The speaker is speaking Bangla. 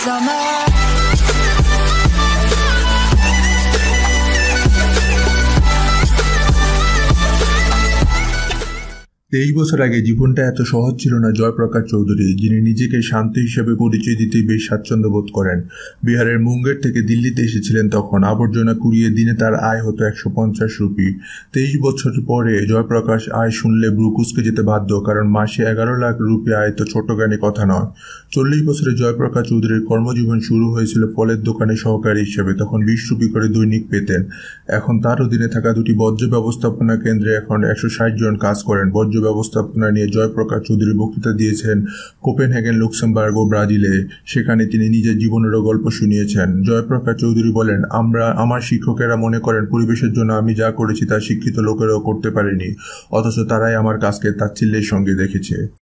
summer. তেইশ বছর আগে জীবনটা এত সহজ ছিল না, জয়প্রকাশ চৌধুরী, যিনি নিজেকে শান্তি হিসেবে পরিচয় দিতে বেশ স্বাচ্ছন্দ্য বোধ করেন। বিহারের মুঙ্গের থেকে দিল্লিতে এসেছিলেন তখন। আবর্জনা কুড়িয়ে দিনে তার আয় হতো একশো পঞ্চাশ রুপি। তেইশ বছর পরে জয়প্রকাশ আয় শুনলে ব্রুকুসকে যেতে বাধ্য, কারণ মাসে এগারো লাখ রুপি আয় তো ছোট জ্ঞানে কথা নয়। চল্লিশ বছরে জয়প্রকাশ চৌধুরীর কর্মজীবন শুরু হয়েছিল ফলের দোকানে সহকারী হিসেবে, তখন বিশ রুপি করে দৈনিক পেতেন। এখন তার অধীনে থাকা দুটি বর্জ্য ব্যবস্থাপনা কেন্দ্রে এখন একশো ষাট জন কাজ করেন। বর্জ্য ব্যবস্থাপনা নিয়ে জয়প্রকাশ চৌধুরী বক্তৃতা দিয়েছেন কোপেনহেগেন, লুক্সেমবার্গ ও ব্রাজিলে। সেখানে তিনি নিজের জীবনেরও গল্প শুনিয়েছেন। জয়প্রকাশ চৌধুরী বলেন, আমরা, আমার শিক্ষকেরা মনে করেন, পরিবেশের জন্য আমি যা করেছি তা শিক্ষিত লোকেরাও করতে পারেনি। অথচ তারাই আমার কাজকে তাচ্ছিল্যের সঙ্গে দেখেছে।